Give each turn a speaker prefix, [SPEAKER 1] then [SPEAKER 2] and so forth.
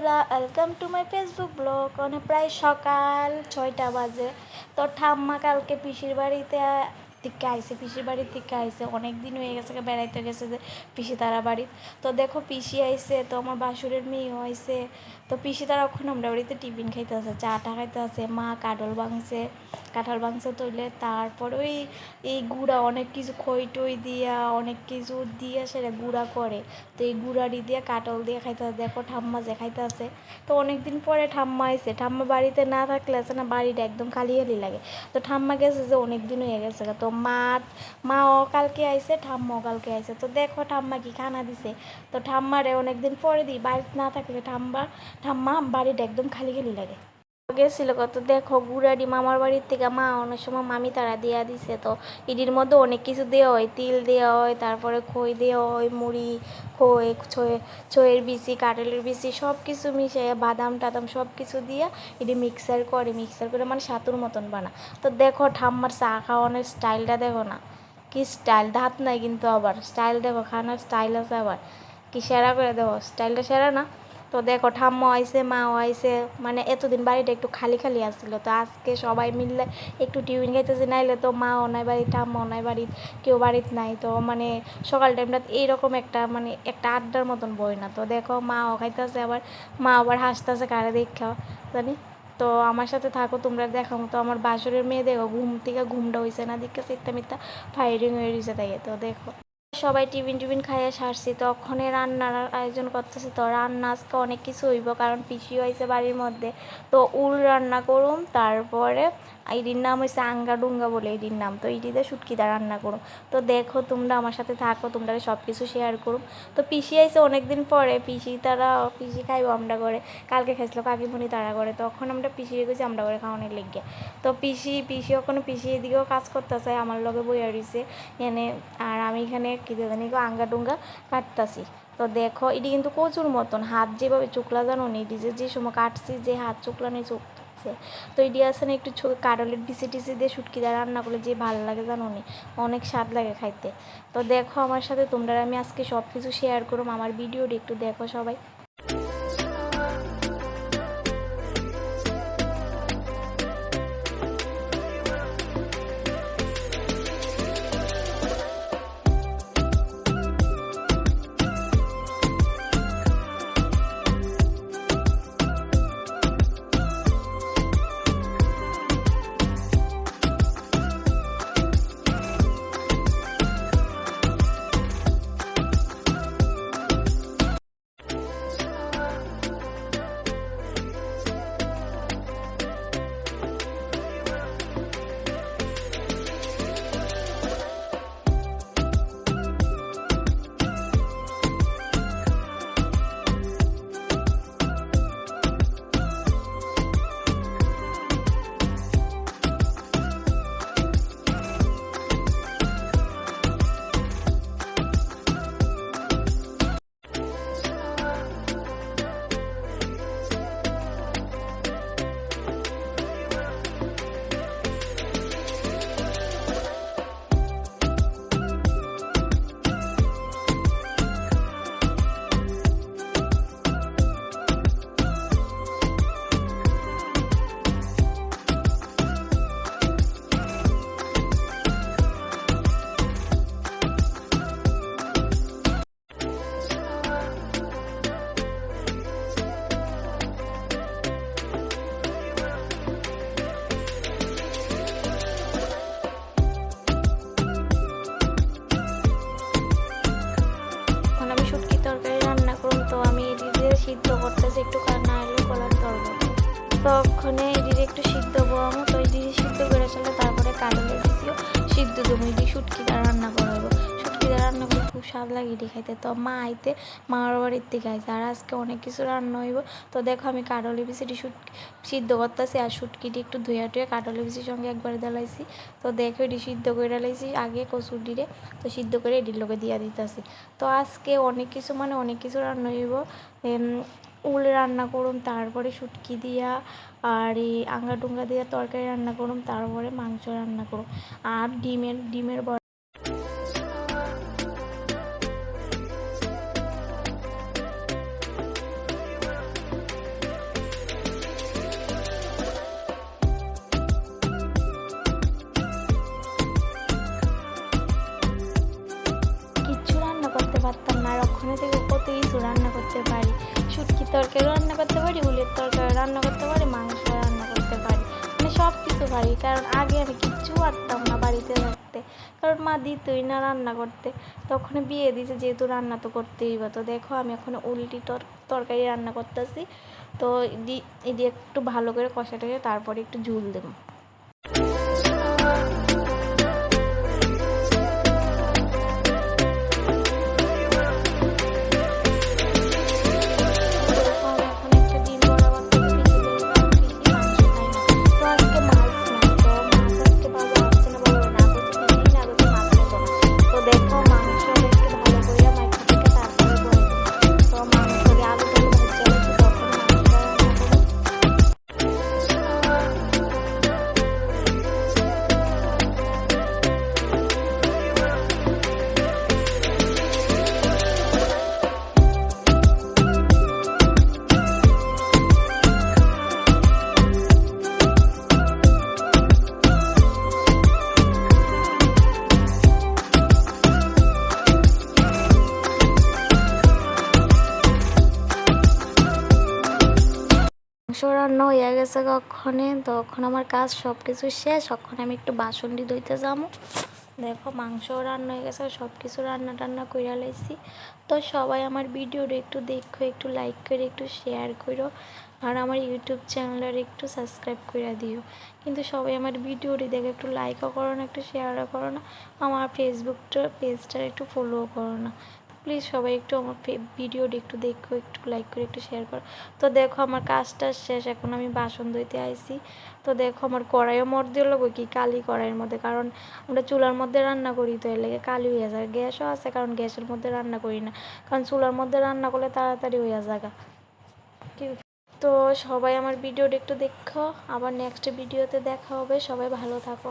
[SPEAKER 1] বন্ধুরা welcome to my Facebook blog মানে প্রায় সকাল ছয়টা বাজে। তো ঠাম্মা কালকে পিসির বাড়িতে থেকে আইসে, পিসির বাড়ির থেকে আইসে, অনেক দিন হয়ে গেছে বেড়াইতে গেছে যে পিসি তারা বাড়ি। তো দেখো পিসি আইসে, তো আমার বাসুরের মেয়েও আইসে। তো পিসি তারা ওখানে আমরা বাড়িতে টিফিন খাইতে আছে চাটা খাইতে আছে মা কাঠল ভাঙছে কাঁঠাল ভাঙছে তৈলে। তারপর ওই, এই গুঁড়া অনেক কিছু খই টই দিয়া, অনেক কিছু দিয়ে সেটা গুঁড়া করে। তো এই গুঁড়ারি দিয়ে কাটল দিয়ে খাইতে আছে দেখো ঠাম্মা যে খাইতে আছে তো অনেক দিন পরে ঠাম্মা আইসে। ঠাম্মা বাড়িতে না থাকলে আছে না, বাড়িটা একদম খালি খালি লাগে। তো ঠাম্মা গেছে যে অনেক দিন হয়ে গেছে তো মা মাও কালকে আইছে ঠাম্মাও কালকে আইছে। তো দেখো ঠাম্মা কি খানা দিছে। তো ঠাম্মারে অনেকদিন পরে দিই, বাড়িতে না থাকলে ঠাম্মা ঠাম্মা বাড়িটা একদম খালি খালি লাগে। গেছিল কত দেখো গুড়াডি মামার বাড়ির থেকে মা অনেক সময় মামি তারা দেয়া দিছে তো। ইডির মধ্যে অনেক কিছু দেওয়া হয়, তিল দেওয়া হয়, তারপরে খই দেওয়া হয়, মুড়ি, খই, ছয়ে ছয়ের বিচি, কাঁঠালের বিচি সব কিছু মিশিয়ে বাদাম টাদাম সব কিছু দিয়ে এটি মিক্সার করে মিক্সার করে মানে সাতুর মতন বানা। তো দেখো, ঠাম্মার চা খাওয়ানোর স্টাইলটা দেখো না। কি স্টাইল দাঁত নাই কিন্তু আবার। স্টাইল দেখো, খানার স্টাইল আছে আবার। কি সেরা করে দেখো? স্টাইলটা সেরা না? তো দেখো, ঠাম্মা আইসে মাও আইসে মানে এতদিন বাড়িটা একটু খালি খালি আসছিল তো আজকে সবাই মিললে একটু টিফিন খাইতেছে, নাইলে তো মাও নাই বাড়ি ঠাম্মাও নাই বাড়ি কেউ বাড়িতে নাই। তো মানে সকাল টাইমটা এইরকম একটা মানে একটা আড্ডার মতন বই না। তো দেখো, মাও খাইতেছে আবার, মা আবার হাসতেছে কারে দেখা, জানি। তো আমার সাথে থাকো, তোমরা দেখো তো আমার বাসরের মেয়ে দেখো, ঘুম থেকে ঘুমটা হয়েছে না দিকে সিটটা মিথ্যা ফায়ারিং হয়ে রয়েছে তাই তো দেখো। সবাই টিফিন টিফিন খাইয়া সারছি, তখনই রান্নার আয়োজন করতেছে। তো রান্না আজকে অনেক কিছু হইব, কারণ পিসি হয়েছে বাড়ির মধ্যে। তো উল রান্না করুম, তারপরে এটির নাম হয়েছে আঙ্গা ডুঙ্গা বলে এটির নাম। তো এটিতে শুটকিদা রান্না করুম। তো দেখো তোমরা আমার সাথে থাকো, তোমরা সব কিছু শেয়ার করুম। তো পিসি আইসে অনেক দিন পরে, পিসি তারা, পিসি খাইবো আমরা করে কালকে খাইছিল কাকিমণি তারা করে তখন আমরা পিসি গেছি আমরা করে খাওয়ানোর লেগে তো পিসি পিসি ওখানে পিসি এদিকেও কাজ করতেছে, আমার লগে বইয়া রয়েছে এনে, আর আমি এখানে কী জানি আঙ্গা ডুঙ্গা কাটতাছি। তো দেখো এটি কিন্তু কচুর মতন হাত যেভাবে চুকলা জানো নি এটি যে যে সময় কাটছি, যে হাত চুকলা নেই চুক তো এটি আছে না একটু কারলের ভিসি টিসি দিয়ে শুটকি দিয়ে রান্না করলে যে ভালো লাগে জানো নি, অনেক স্বাদ লাগে খাইতে। তো দেখো আমার সাথে তোমরা আমি আজকে সব কিছু শেয়ার করুম, আমার ভিডিওটি একটু দেখো সবাই। সিদ্ধ করতেছে, একটু না এলো, কলার তরকারি তখনে এদিকে একটু সিদ্ধ বসাবো তো এদিকে সিদ্ধ করে চলে, তারপরে কাটলের দিয়েও সিদ্ধ জমি দিয়ে শুটকিটা রান্না করাবো খুব স্বাদ লাগে এটি খাইতে। তো মা আইতে, মামার বাড়ির থেকে আইতে আর আজকে অনেক কিছু রান্না হইব। তো দেখো আমি কাটলি বিচিটি শুট সিদ্ধ করতেছি আর শুটকিটি একটু ধুয়ে টুয়ে কাটলি বিচির সঙ্গে একবার দেলাইছি তো দেখো এটি সিদ্ধ করে ডালাইছি আগে কচুর ডিরে তো সিদ্ধ করে এটির লোকে দিয়া দিতেছি। তো আজকে অনেক কিছু মানে অনেক কিছু রান্না হইব। উল রান্না করুম, তারপরে শুটকি দিয়া, আর এই আঙ্গা টুঙ্গা দিয়া তরকারি রান্না করুম, তারপরে মাংস রান্না করুম। আর ডিমের ডিমের করতে পারতাম না। আর থেকে কতই রান্না করতে পারি। সুটকি তরকারি রান্না করতে পারি উলের তরকারি রান্না করতে পারি, মাংস রান্না করতে পারি। মানে সব কিছু পারি, কারণ আগে আমি কিচ্ছু পারতাম না বাড়িতে থাকতে। কারণ মা দিতই না রান্না করতে। তখন বিয়ে দিয়েছে যেহেতু রান্না তো করতেই হতো তো দেখো, আমি এখন উল্টি তরকারি রান্না করতেছি। তো এটি একটু ভালো করে কষা টষে তারপরে একটু ঝুল দেবো। গেছে কখনে, তখন আমার কাজ সব কিছু শেষ, তখন আমি একটু বাসনটি ধুইতে যাব। দেখো, মাংস রান্না হয়ে গেছে সব কিছু রান্না টান্না কইরা লাইছি। তো সবাই আমার ভিডিওটা একটু দেখো, একটু লাইক করে, একটু শেয়ার করো, আর আমার ইউটিউব চ্যানেলের একটু সাবস্ক্রাইব করে দিও। কিন্তু সবাই আমার ভিডিওটি দেখে একটু লাইকও করো না, একটু শেয়ারও করো না, আমার ফেসবুকটা পেজটা একটু ফলোও করো না। প্লিজ সবাই একটু আমার ভিডিওটি একটু দেখো, একটু লাইক করে, একটু শেয়ার করো। তো দেখো আমার কাজটা শেষ, এখন আমি বাসন ধুইতে আইছি। তো দেখো আমার কড়াইও মর্দি হলো কি কালি কড়াইয়ের মধ্যে? কারণ আমরা চুলার মধ্যে রান্না করি তো, এর লেগে কালি হয়ে যায়। গ্যাসও আছে, কারণ গ্যাসের মধ্যে রান্না করি না। কারণ চুলার মধ্যে রান্না করলে তাড়াতাড়ি হয়ে কি তো সবাই আমার ভিডিওটা একটু দেখো। আবার নেক্সট ভিডিওতে দেখা হবে। সবাই ভালো থাকো।